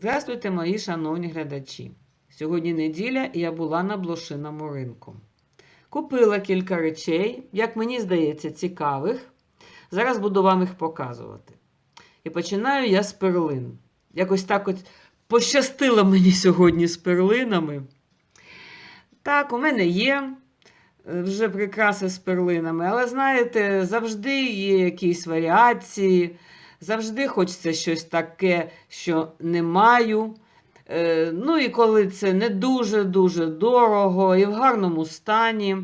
Здравствуйте, мої шановні глядачі. Сьогодні неділя і я була на блошиному ринку. Купила кілька речей, як мені здається, цікавих. Зараз буду вам їх показувати. І починаю я з перлин. Якось так от пощастило мені сьогодні з перлинами. Так, у мене є е, вже прикраси з перлинами, але знаєте, завжди є якісь варіації. Завжди хочеться щось таке, що не маю. Е, ну і коли це не дуже-дуже дорого і в гарному стані,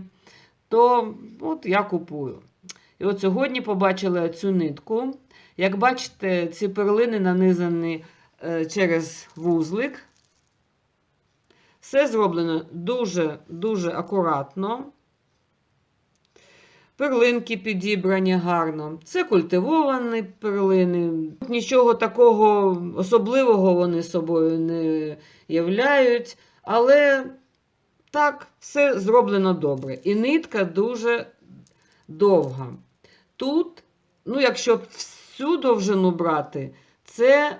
то от я купую. І от сьогодні побачила цю нитку. Як бачите, ці перлини нанизані е, через вузлик. Все зроблено дуже-дуже акуратно. Перлинки підібрані гарно. Це культивовані перлини. Нічого такого особливого вони собою не являють. Але так, все зроблено добре. І нитка дуже довга. Тут, ну, якщо всю довжину брати, це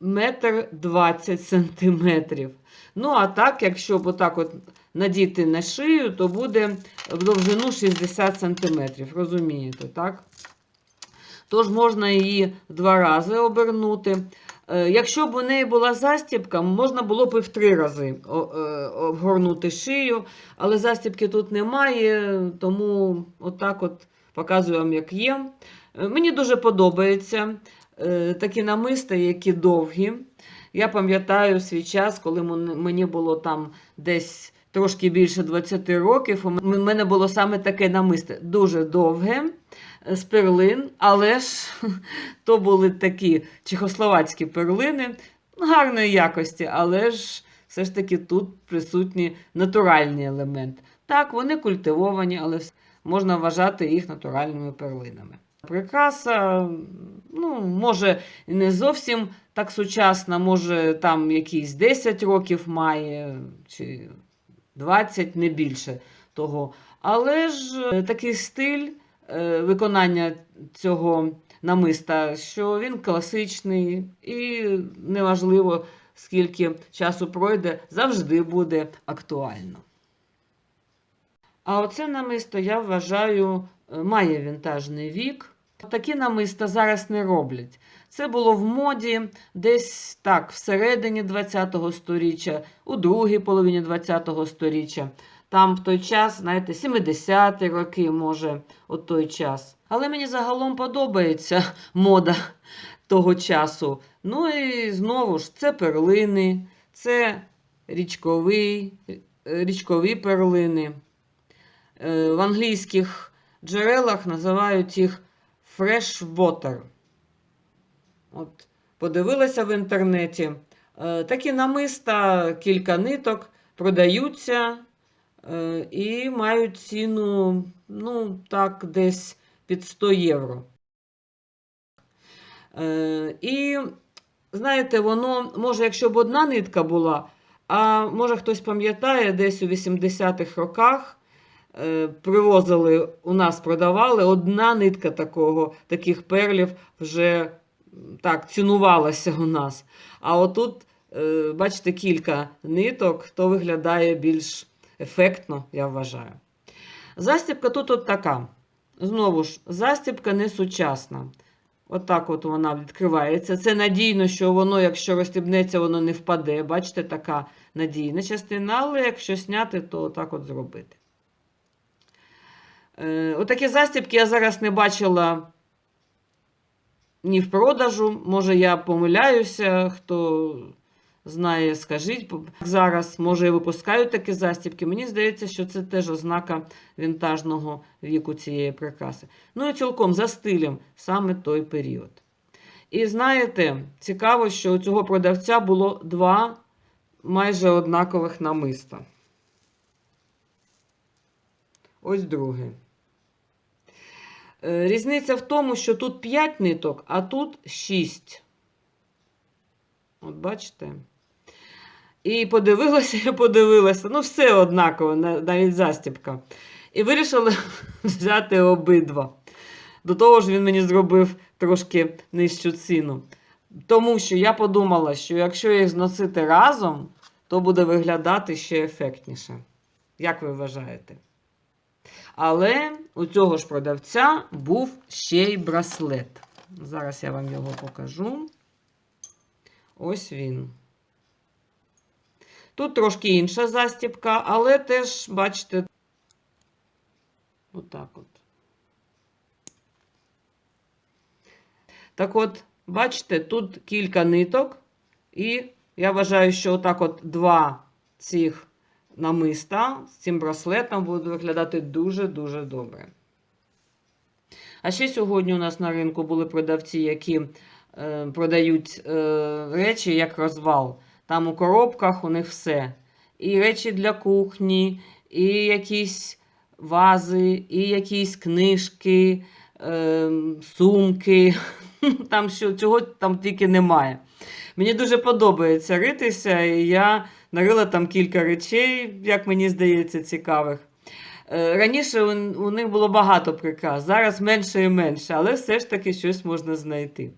метр двадцять сантиметрів. Ну, а так, якщо б отак от надіти на шию, то буде в довжину 60 см. Розумієте, так? Тож можна її два рази обернути. Е, Якщо б у неї була застібка, можна було б і в три рази е, обгорнути шию, але застібки тут немає, тому отак от показую вам, як є. Е, Мені дуже подобаються такі намиста, які довгі. Я пам'ятаю свій час, коли мені було там десь трошки більше 20 років. У мене було саме таке намисте, дуже довге, е, з перлин, але ж то були такі чехословацькі перлини гарної якості, але ж все ж таки тут присутні натуральні елементи. Так, вони культивовані, але можна вважати їх натуральними перлинами. Прикраса, ну, може, не зовсім так сучасна, може, там якісь 10 років має, чи 20, не більше того. Але ж е, такий стиль е, виконання цього намиста, що він класичний і неважливо, скільки часу пройде, завжди буде актуально. А оце намисто, я вважаю, е, має вінтажний вік. Такі намиста зараз не роблять. Це було в моді десь так, всередині ХХ століття, у другій половині ХХ століття. Там в той час, знаєте, 70-ті роки, може, от той час. Але мені загалом подобається мода того часу. Ну і знову ж, це перлини, це річкові, річкові перлини. Е, В англійських джерелах називають їх fresh water. От, подивилася в інтернеті. Е, Такі намиста, кілька ниток продаються е, і мають ціну, ну, так, десь під 100 євро. Е, І, знаєте, воно, може, якщо б одна нитка була, а може хтось пам'ятає, десь у 80-х роках привозили, у нас продавали, одна нитка такого, таких перлів вже так цінувалася у нас. А отут, е, бачите, кілька ниток, то виглядає більш ефектно, я вважаю. Застібка тут от така. Знову ж, застібка не сучасна. Отак от вона відкривається. Це надійно, що воно, якщо розстібнеться, воно не впаде. Бачите, така надійна частина, але якщо зняти, то отак от зробити. Е, отакі застібки я зараз не бачила ні в продажу. Може, я помиляюся, хто знає, скажіть. Зараз, може, і випускають такі застібки. Мені здається, що це теж ознака вінтажного віку цієї прикраси. Ну і цілком за стилем саме той період. І знаєте, цікаво, що у цього продавця було два майже однакових намиста. Ось друге. Е, Різниця в тому, що тут 5 ниток, а тут 6. От бачите? І подивилася, я подивилася. Ну, все однаково, навіть застібка. І вирішила взяти обидва. До того ж, він мені зробив трошки нижчу ціну. Тому що я подумала, що якщо їх зносити разом, то буде виглядати ще ефектніше. Як ви вважаєте? Але у цього ж продавця був ще й браслет. Зараз я вам його покажу. Ось він. Тут трошки інша застібка, але теж, бачите, отак от. Так от, бачите, тут кілька ниток, і я вважаю, що отак от два цих намиста з цим браслетом будуть виглядати дуже-дуже добре. А ще сьогодні у нас на ринку були продавці, які е, продають е, речі як розвал. Там у коробках у них все. І речі для кухні, і якісь вази, і якісь книжки, е, сумки. Там що, чого там тільки немає. Мені дуже подобається ритися, і я нарила там кілька речей, як мені здається, цікавих. Е, Раніше у, них було багато прикрас, зараз менше і менше, але все ж таки щось можна знайти.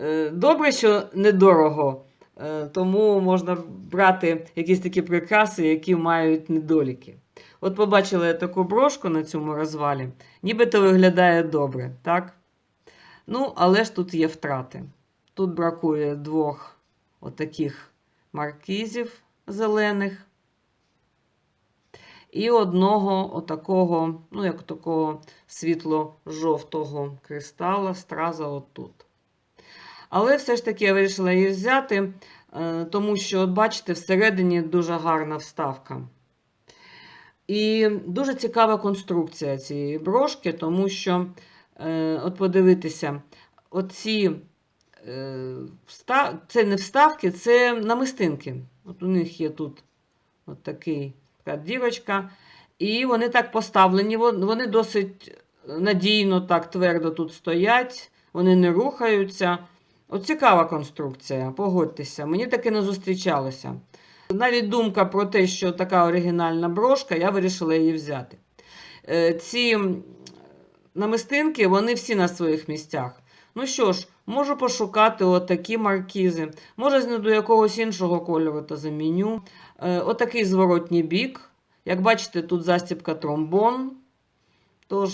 Е, Добре, що недорого, е, тому можна брати якісь такі прикраси, які мають недоліки. От побачила я таку брошку на цьому розвалі, нібито виглядає добре, так? Ну, але ж тут є втрати. Тут бракує двох отаких маркізів зелених. І одного отакого, ну, як такого світло-жовтого кристала, страза отут. Але все ж таки я вирішила її взяти, е, тому що, от бачите, всередині дуже гарна вставка. І дуже цікава конструкція цієї брошки, тому що, е, от подивитися, оці е, це не вставки, це намистинки. От у них є тут от такий, така дірочка. І вони так поставлені, вони досить надійно, так твердо тут стоять, вони не рухаються. От цікава конструкція, погодьтеся, мені таке не зустрічалося. Навіть думка про те, що така оригінальна брошка, я вирішила її взяти. Е, Ці намистинки, вони всі на своїх місцях. Ну що ж, можу пошукати отакі маркізи. Може, знайду якогось іншого кольору та заміню. Е, Отакий зворотній бік. Як бачите, тут застібка тромбон. Тож,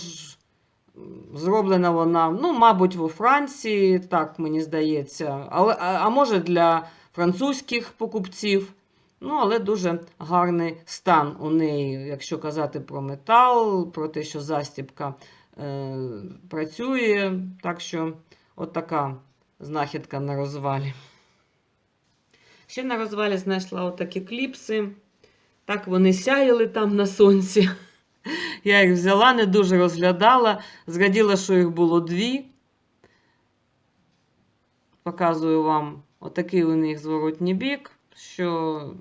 зроблена вона, ну, мабуть, у Франції, так мені здається. Але, а, а може для французьких покупців. Ну, але дуже гарний стан у неї, якщо казати про метал, про те, що застібка е, працює. Так що, от така знахідка на розвалі. Ще на розвалі знайшла отакі кліпси. Так вони сяяли там на сонці. Я їх взяла, не дуже розглядала. Зраділа, що їх було дві. Показую вам отакий у них зворотній бік, що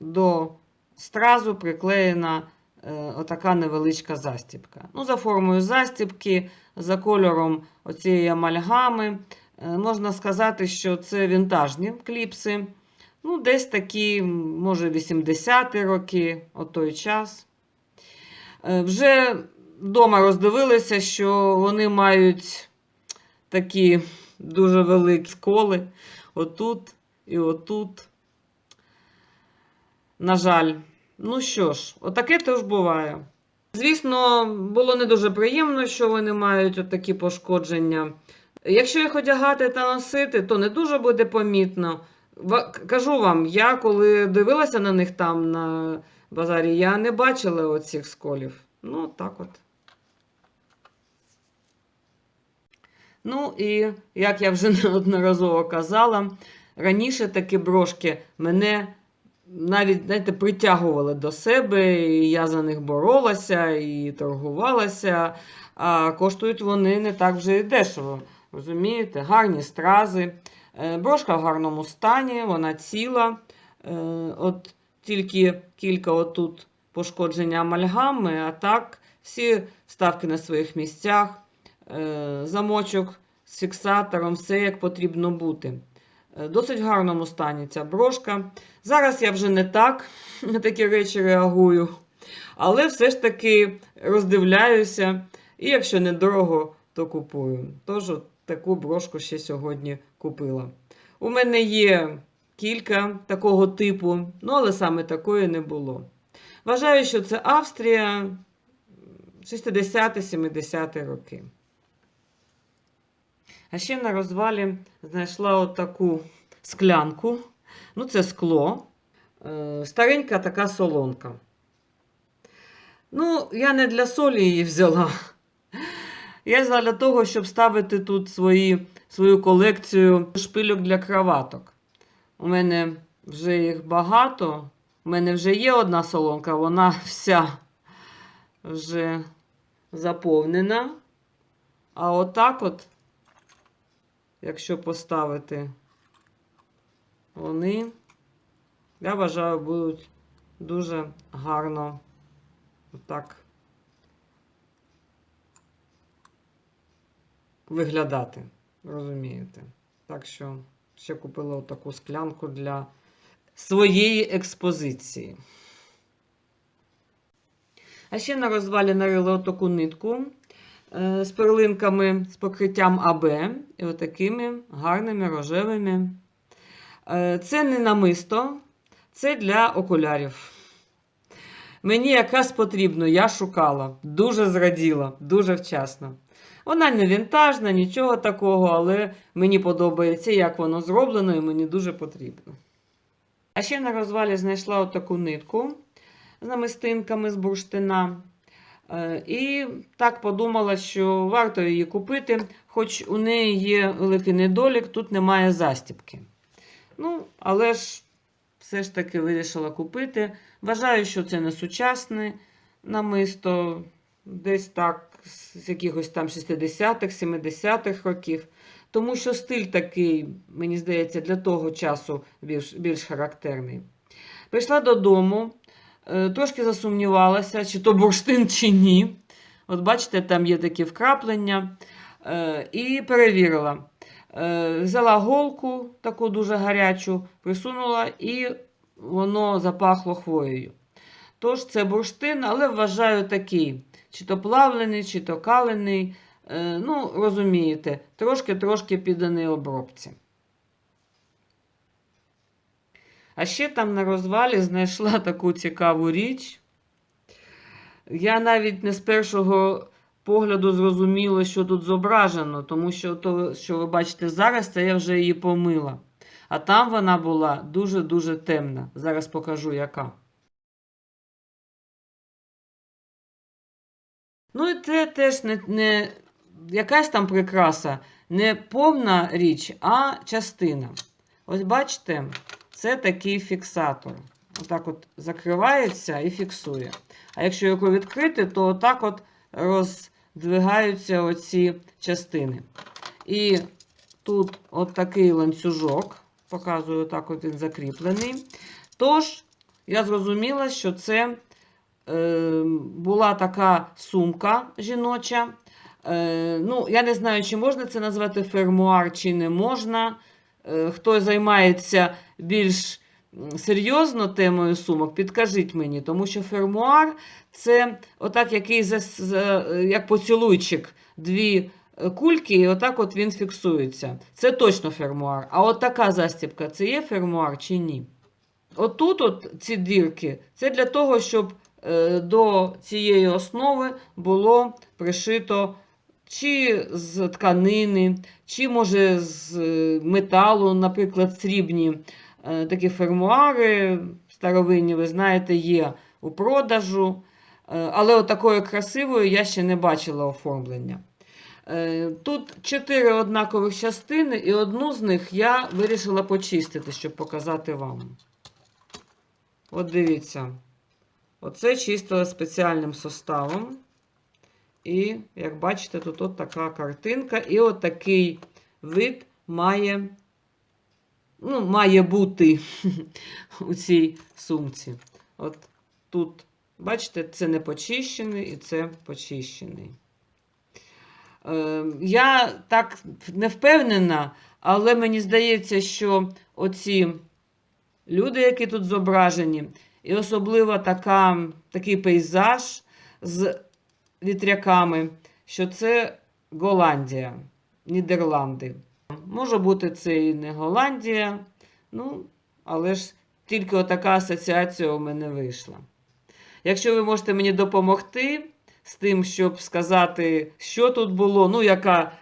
до стразу приклеєна отака невеличка застібка. Ну, за формою застібки, за кольором оцієї амальгами. Е, можна сказати, що це вінтажні кліпси. Ну, десь такі, може, 80-ті роки, о той час. Е, Вже вдома роздивилися, що вони мають такі дуже великі сколи. Отут і отут. На жаль. Ну що ж, отаке теж буває. Звісно, було не дуже приємно, що вони мають отакі пошкодження. Якщо їх одягати та носити, то не дуже буде помітно. Кажу вам, я коли дивилася на них там на базарі, я не бачила оцих сколів. Ну, так от. Ну і як я вже неодноразово казала, раніше такі брошки мене навіть знаєте, притягували до себе, і я за них боролася і торгувалася. А коштують вони не так вже і дешево. Розумієте? Гарні стрази. Е, Брошка в гарному стані, вона ціла. Е, От тільки кілька отут пошкодження амальгами, а так всі вставки на своїх місцях, Е, замочок з фіксатором, все як потрібно бути. Е, Досить гарному стані ця брошка. Зараз я вже не так на такі речі реагую, але все ж таки роздивляюся. І якщо недорого то купую. Тож от таку брошку ще сьогодні купила. У мене є кілька такого типу, ну але саме такої не було. Вважаю, що це Австрія 60-70 роки. А ще на розвалі знайшла отаку склянку. Ну, це скло. Е, Старенька така солонка. Ну, я не для солі її взяла. Я взяла для того, щоб ставити тут свої, свою колекцію шпильок для краваток. У мене вже їх багато. У мене вже є одна солонка, вона вся вже заповнена. А отак от, якщо поставити, вони, я вважаю, будуть дуже гарно отак виглядати. Розумієте? Так що ще купила таку склянку для своєї експозиції. А ще на розвалі нарила отаку нитку з перлинками з покриттям АБ і отакими гарними рожевими. Е, Це не намисто, це для окулярів. Мені якраз потрібно, я шукала, дуже зраділа, дуже вчасно. Вона не вінтажна, нічого такого, але мені подобається, як воно зроблено, і мені дуже потрібно. А ще на розвалі знайшла отаку нитку з намистинками з бурштина. Е, І так подумала, що варто її купити, хоч у неї є великий недолік, тут немає застібки. Ну, але ж все ж таки вирішила купити. Вважаю, що це не сучасне намисто, десь так, з якихось там 60-х, 70-х років. Тому що стиль такий, мені здається, для того часу більш, більш характерний. Прийшла додому, трошки засумнівалася, чи то бурштин, чи ні. От бачите, там є такі вкраплення. Е, І перевірила. Е, Взяла голку, таку дуже гарячу, присунула, і воно запахло хвоєю. Тож це бурштин, але вважаю такий, чи то плавлений, чи то калений. Е, Ну, розумієте, трошки-трошки підданий обробці. А ще там на розвалі знайшла таку цікаву річ. Я навіть не з першого погляду зрозуміла, що тут зображено, тому що то, що ви бачите зараз, це я вже її помила. А там вона була дуже-дуже темна. Зараз покажу, яка. Ну, і це теж не, не якась там прикраса, не повна річ, а частина. Ось бачите, це такий фіксатор. Отак от закривається і фіксує. А якщо його відкрити, то отак от роздвигаються оці частини. І тут от такий ланцюжок, показую, так от він закріплений. Тож, я зрозуміла, що це е, була така сумка жіноча. Е, ну, Я не знаю, чи можна це назвати фермуар, чи не можна. Е, хто займається більш серйозно темою сумок, підкажіть мені, тому що фермуар це отак, який як поцілуйчик, дві е, кульки, і отак от він фіксується. Це точно фермуар. А от така застібка це є фермуар чи ні? Отут от ці дірки, це для того, щоб е, до цієї основи було пришито чи з тканини, чи, може, з е, металу, наприклад, срібні такі фермуари старовинні, ви знаєте, є у продажу. Е, Але от такої красивої я ще не бачила оформлення. Е, Тут чотири однакових частини, і одну з них я вирішила почистити, щоб показати вам. От дивіться. Оце чистила спеціальним составом. І, як бачите, тут от така картинка, і от вид має, ну, має бути у цій сумці. От тут, бачите, це не почищений і це почищений. Е, я так не впевнена, але мені здається, що оці люди, які тут зображені, і особливо така, такий пейзаж з вітряками, що це Голландія, Нідерланди. Може бути, це і не Голландія, ну, але ж тільки отака асоціація у мене вийшла. Якщо ви можете мені допомогти з тим, щоб сказати, що тут було, ну, яка,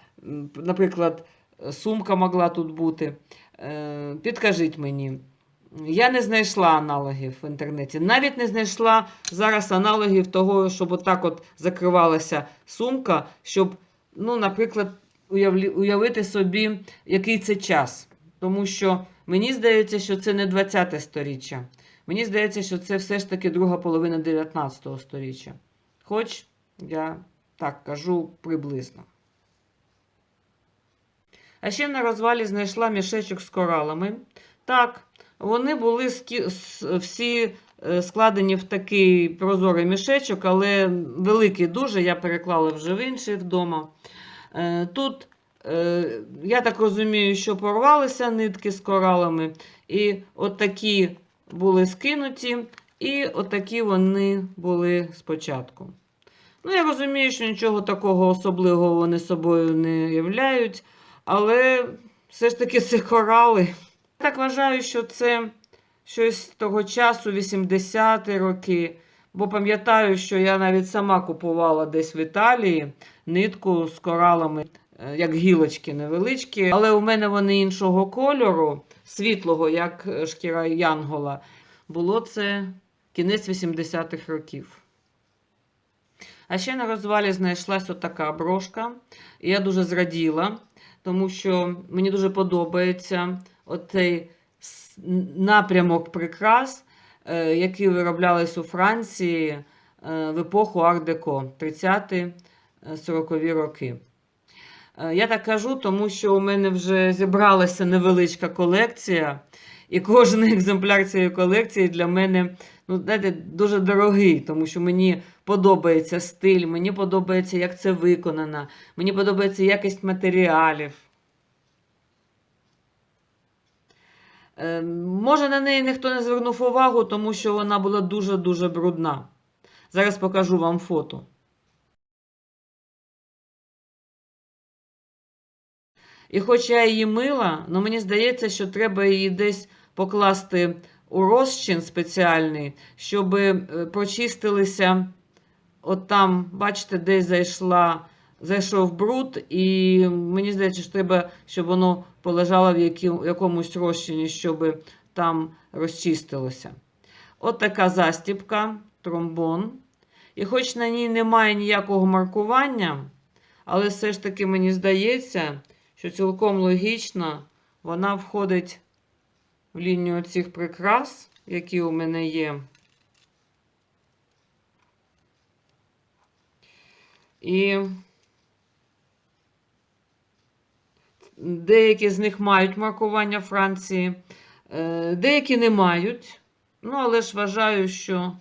наприклад, сумка могла тут бути, е, підкажіть мені. Я не знайшла аналогів в інтернеті. Навіть не знайшла зараз аналогів того, щоб отак от закривалася сумка, щоб, ну, наприклад, уявити собі, який це час. Тому що мені здається, що це не 20 сторіччя. Мені здається, що це все ж таки друга половина 19 сторіччя. Хоч я так кажу приблизно. А ще на розвалі знайшла мішечок з коралами. Так, вони були всі е, складені в такий прозорий мішечок, але великий дуже, я переклала вже в інший вдома. Е, Тут, е, я так розумію, що порвалися нитки з коралами, і отакі були скинуті, і отакі вони були спочатку. Ну, я розумію, що нічого такого особливого вони собою не являють, але все ж таки це корали. Я так вважаю, що це щось того часу, 80-ті роки. Бо пам'ятаю, що я навіть сама купувала десь в Італії нитку з коралами, е, як гілочки невеличкі, але у мене вони іншого кольору, світлого, як е, шкіра Янгола. Було це кінець 80-х років. А ще на розвалі знайшлась отака брошка. Я дуже зраділа, тому що мені дуже подобається оцей напрямок прикрас, е, які вироблялись у Франції в епоху Ар-Деко, 30-40 роки. Е, Я так кажу, тому що у мене вже зібралася невеличка колекція, і кожен екземпляр цієї колекції для мене ну, знаєте, дуже дорогий, тому що мені подобається стиль, мені подобається, як це виконано, мені подобається якість матеріалів. Е, Може, на неї ніхто не звернув увагу, тому що вона була дуже-дуже брудна. Зараз покажу вам фото. І хоч я її мила, але мені здається, що треба її десь покласти у розчин спеціальний, щоб е, прочистилися. От там, бачите, десь зайшла, зайшов бруд, і мені здається, що треба, щоб воно полежало в якомусь розчині, щоб там розчистилося. От така застіпка, тромбон. І хоч на ній немає ніякого маркування, але все ж таки мені здається, що цілком логічно вона входить в лінію цих прикрас, які у мене є. І деякі з них мають маркування Франції, е, деякі не мають. Ну, але ж вважаю, що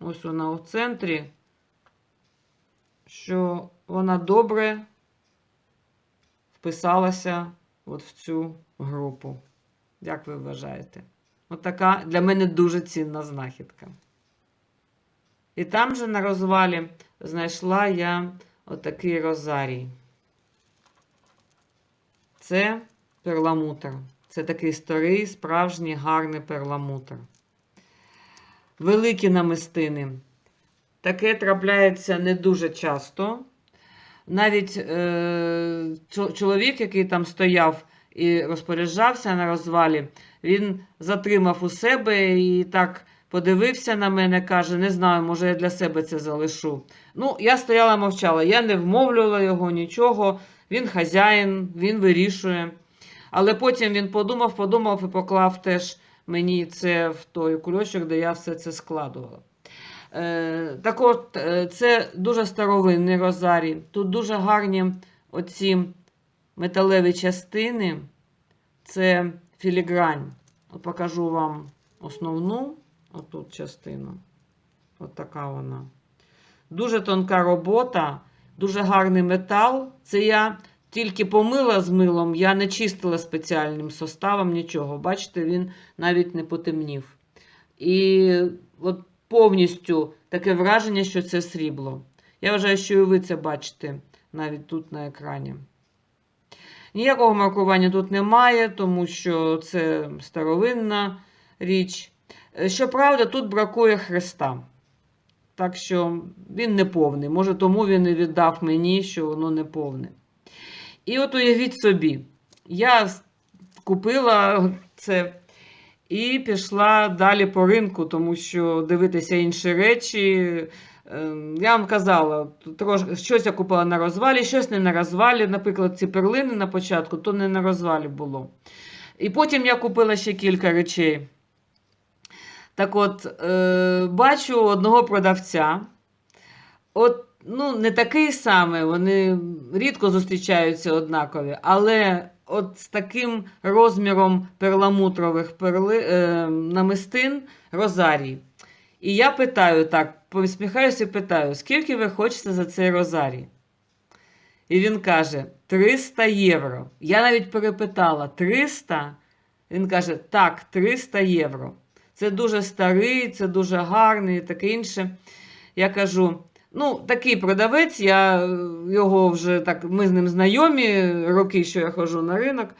ось вона у центрі, що вона добре вписалася от в цю групу. Як ви вважаєте? От така для мене дуже цінна знахідка. І там же на розвалі знайшла я отакий розарій. Це перламутр. Це такий старий, справжній гарний перламутр. Великі намистини. Таке трапляється не дуже часто. Навіть е, чоловік, який там стояв і розпоряджався на розвалі, він затримав у себе і так подивився на мене, каже: не знаю, може, я для себе це залишу. Ну, я стояла мовчала, я не вмовлювала його нічого. Він хазяїн, він вирішує. Але потім він подумав, подумав і поклав теж мені це в той кульочок, де я все це складувала. Е, так от, е, це дуже старовинний розарій. Тут дуже гарні оці металеві частини. Це філігрань. От покажу вам основну отут частину. От така вона. Дуже тонка робота, дуже гарний метал. Це я тільки помила з милом, я не чистила спеціальним составом нічого. Бачите, він навіть не потемнів. І от повністю таке враження, що це срібло. Я вважаю, що і ви це бачите. навіть тут на екрані. Ніякого маркування тут немає, тому що це старовинна річ. Е, Щоправда, тут бракує хреста. Так що він не повний. Може, тому він і віддав мені, що воно не повне. І от уявіть собі, я купила це і пішла далі по ринку, тому що дивитися інші речі. е, Я вам казала, трош, щось я купила на розвалі, щось не на розвалі. Наприклад, ці перлини на початку, то не на розвалі було. І потім я купила ще кілька речей. Так от, е, бачу одного продавця. От, ну, не такий самий, вони рідко зустрічаються однакові, але от з таким розміром перламутрових перли, е, намистин розарій. І я питаю так, посміхаюся і питаю, скільки ви хочете за цей розарій? І він каже: 300 євро. Я навіть перепитала: 300? Він каже, так, 300 євро. Це дуже старий, це дуже гарний і таке інше. Я кажу: ну, такий продавець, я е, його вже так, ми з ним знайомі, роки, що я ходжу на ринок.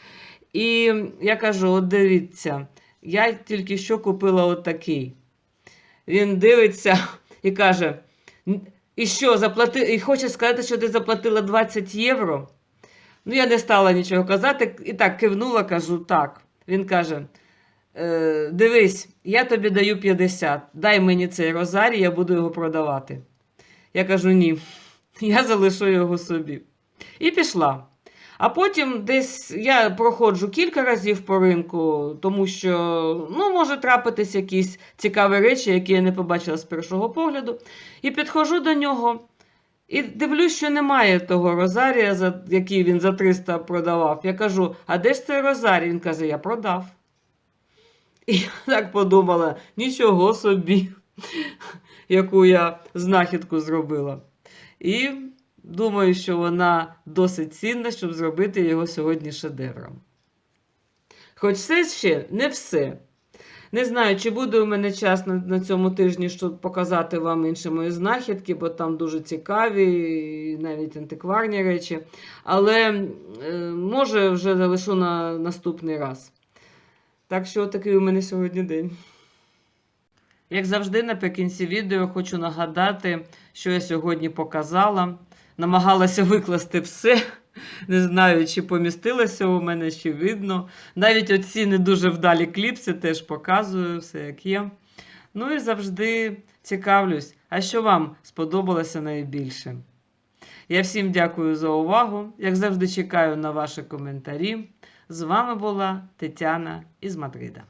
І я кажу: от дивіться, я тільки що купила от такий. Він дивиться і каже: і що, заплати... і хоче сказати, що ти заплатила 20 євро? Ну, я не стала нічого казати, і так кивнула, кажу, так. Він каже: е, дивись, я тобі даю 50, дай мені цей розарій, я буду його продавати. Я кажу, ні, я залишу його собі. І пішла. А потім десь я проходжу кілька разів по ринку, тому що ну, може трапитись якісь цікаві речі, які я не побачила з першого погляду. І підходжу до нього і дивлюсь, що немає того розарія, за, який він за 300 продавав. Я кажу: а де ж цей розарій? Він каже, я продав. І я так подумала: нічого собі, яку я знахідку зробила. І думаю, що вона досить цінна, щоб зробити його сьогодні шедевром. Хоч це ще не все. Не знаю, чи буде у мене час на, на цьому тижні, щоб показати вам інші мої знахідки, бо там дуже цікаві, навіть антикварні речі. Але е, може вже залишу на наступний раз. Так що такий у мене сьогодні день. Як завжди, наприкінці відео хочу нагадати, що я сьогодні показала. Намагалася викласти все. Не знаю, чи помістилося у мене, чи видно. Навіть оці не дуже вдалі кліпси теж показую, все як є. Ну і завжди цікавлюсь, а що вам сподобалося найбільше. Я всім дякую за увагу. Як завжди, чекаю на ваші коментарі. З вами була Тетяна із Мадрида.